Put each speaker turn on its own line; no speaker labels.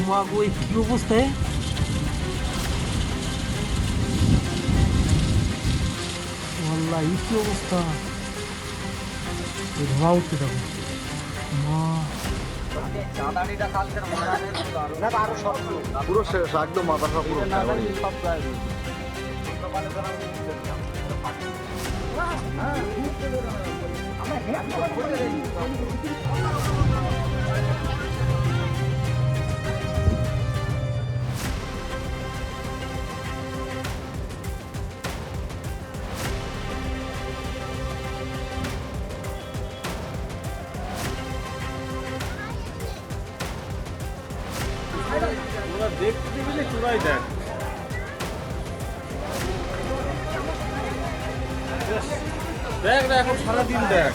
মা গো এই কি অবস্থায় আল্লাহ এই কি অবস্থা ধোঁয়া উঠতে থাকো মা
পুরো শেষ একদম মাথাটা পুরো
তোরা দেখতে পেলে তোরাই দেখ দেখ না এখন সারাদিন দেখ।